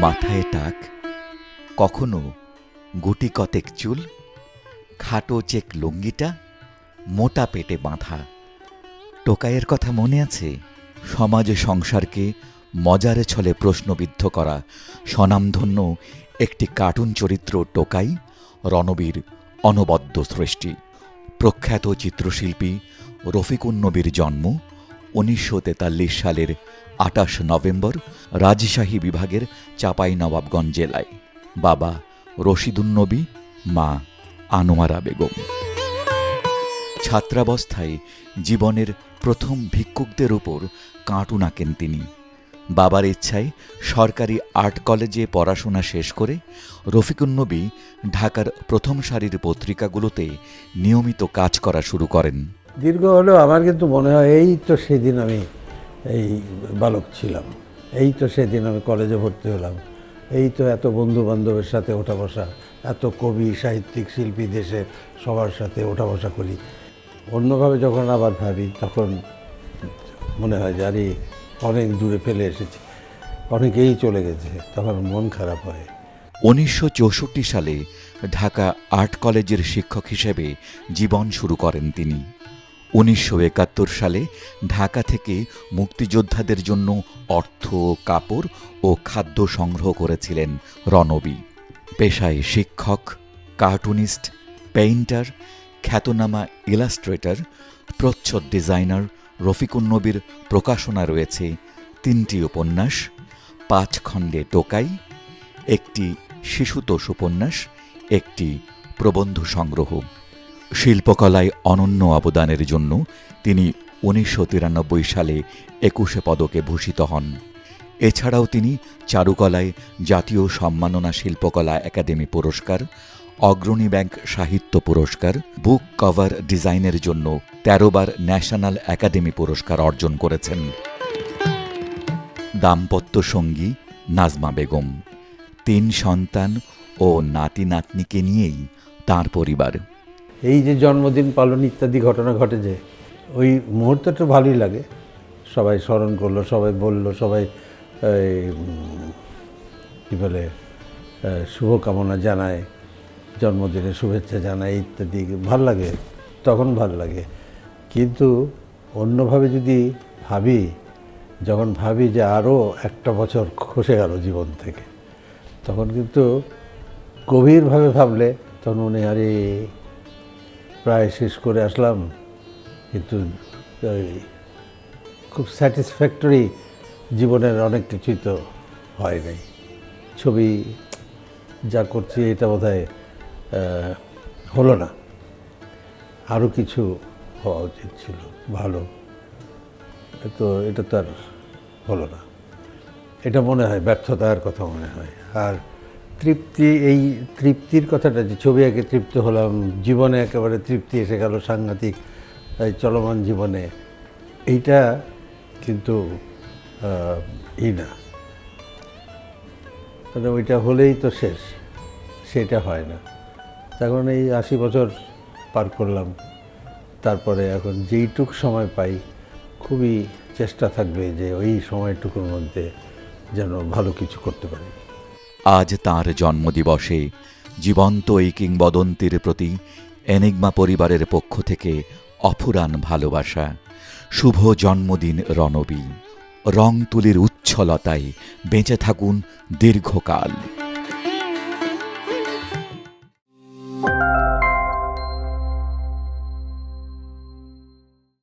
মাথায় টাক, কখনো গুটি কতেক চুল, খাটো চেক লুঙ্গিটা, মোটা পেটে বাঁধা। টোকাইয়ের কথা মনে আছে? সমাজে সংসারকে মজারে ছলে প্রশ্নবিদ্ধ করা স্বনামধন্য একটি কার্টুন চরিত্র টোকাই রণবীর অনবদ্য সৃষ্টি। প্রখ্যাত চিত্রশিল্পী রফিকুন্নবীর জন্ম উনিশশো তেতাল্লিশ সালের আটাশ নভেম্বর রাজশাহী বিভাগের চাপাই নবাবগঞ্জ জেলায় বাবা রশিদুন্নবী মা আনোয়ারা বেগম। ছাত্রাবস্থায় জীবনের প্রথম ভিক্ষুকদের উপর কার্টুন আঁকেন তিনি। বাবার ইচ্ছায় সরকারি আর্ট কলেজে পড়াশোনা শেষ করে রফিকুন্নবী ঢাকার প্রথম সারির পত্রিকাগুলোতে নিয়মিত কাজ করা শুরু করেন। দীর্ঘ হলেও আমার কিন্তু মনে হয় এই তো সেদিন আমি এই বালক ছিলাম। এই তো সেদিন আমি কলেজে ভর্তি হলাম। এই তো এত বন্ধু বান্ধবের সাথে ওঠা বসা, এত কবি, সাহিত্যিক, শিল্পী দেশের সবার সাথে ওঠা বসা করি। অন্যভাবে যখন আবার ভাবি, তখন মনে হয় যে আরে, অনেক দূরে ফেলে এসেছি। অনেকেই চলে গেছে, তখন মন খারাপ হয়। উনিশশো চৌষট্টি সালে ঢাকা আর্ট কলেজের শিক্ষক হিসেবে জীবন শুরু করেন তিনি। উনিশশো একাত্তর সালে ঢাকা থেকে মুক্তিযোদ্ধাদের জন্য অর্থ, কাপড় ও খাদ্য সংগ্রহ করেছিলেন রণবী। পেশায় শিক্ষক, কার্টুনিস্ট, পেইন্টার, খ্যাতনামা ইলাস্ট্রেটর, প্রচ্ছদ ডিজাইনার রফিকুন্নবীর প্রকাশনা রয়েছে তিনটি উপন্যাস, পাঁচ খণ্ডে টোকাই, একটি শিশুতোষ উপন্যাস, একটি প্রবন্ধ সংগ্রহ। শিল্পকলায় অনন্য অবদানের জন্য তিনি উনিশশো তিরানব্বই সালে একুশে পদকে ভূষিত হন। এছাড়াও তিনি চারুকলায় জাতীয় সম্মাননা শিল্পকলা একাডেমি পুরস্কার, অগ্রণী ব্যাংক সাহিত্য পুরস্কার, বুক কভার ডিজাইনের জন্য তেরোবার ন্যাশনাল একাডেমি পুরস্কার অর্জন করেছেন। দাম্পত্য সঙ্গী নাজমা বেগম। তিন সন্তান ও নাতি নাতনিকে নিয়েই তার পরিবার। এই যে জন্মদিন পালন ইত্যাদি ঘটনা ঘটে যে, ওই মুহূর্তটা ভালোই লাগে। সবাই স্মরণ করল, সবাই বলল, সবাই কী বলে শুভকামনা জানায় জন্মদিনে শুভেচ্ছা জানায় ইত্যাদি, ভালো লাগে, তখন ভালো লাগে। কিন্তু অন্যভাবে যদি ভাবি, যখন ভাবি যে আরও একটা বছর খসে গেল জীবন থেকে, তখন কিন্তু গভীরভাবে ভাবলে তখন মনে আরে প্রায় শেষ করে আসলাম, কিন্তু খুব স্যাটিসফ্যাক্টরি জীবনের অনেক কিছুই তো হয় নাই। ছবি যা করছি এটা বোধ হলো না। আরও কিছু হওয়া উচিত ছিল, ভালো। তো এটা তো আর হলো না। এটা মনে হয়, ব্যর্থতার কথা মনে হয়। আর তৃপ্তি, এই তৃপ্তির কথাটা যে ছবি এঁকে তৃপ্ত হলাম, জীবনে একেবারে তৃপ্তি এসে গেল সাংঘাতিক, তাই চলমান জীবনে। এইটা কিন্তু ই না। মানে ওইটা হলেই তো শেষ, সেটা হয় না। তখন এই আশি বছর পার করলাম, তারপরে এখন যেইটুক সময় পাই, খুবই চেষ্টা থাকবে যে ওই সময়টুকুর মধ্যে যেন ভালো কিছু করতে পারি। আজ তার জন্মদিবসে জীবন্ত এই কিংবদন্তির প্রতি এনিগমা পরিবারের পক্ষ থেকে অফুরান ভালোবাসা। শুভ জন্মদিন রণবী। রং তুলির উচ্ছলতায় বেঁচে থাকুন দীর্ঘকাল।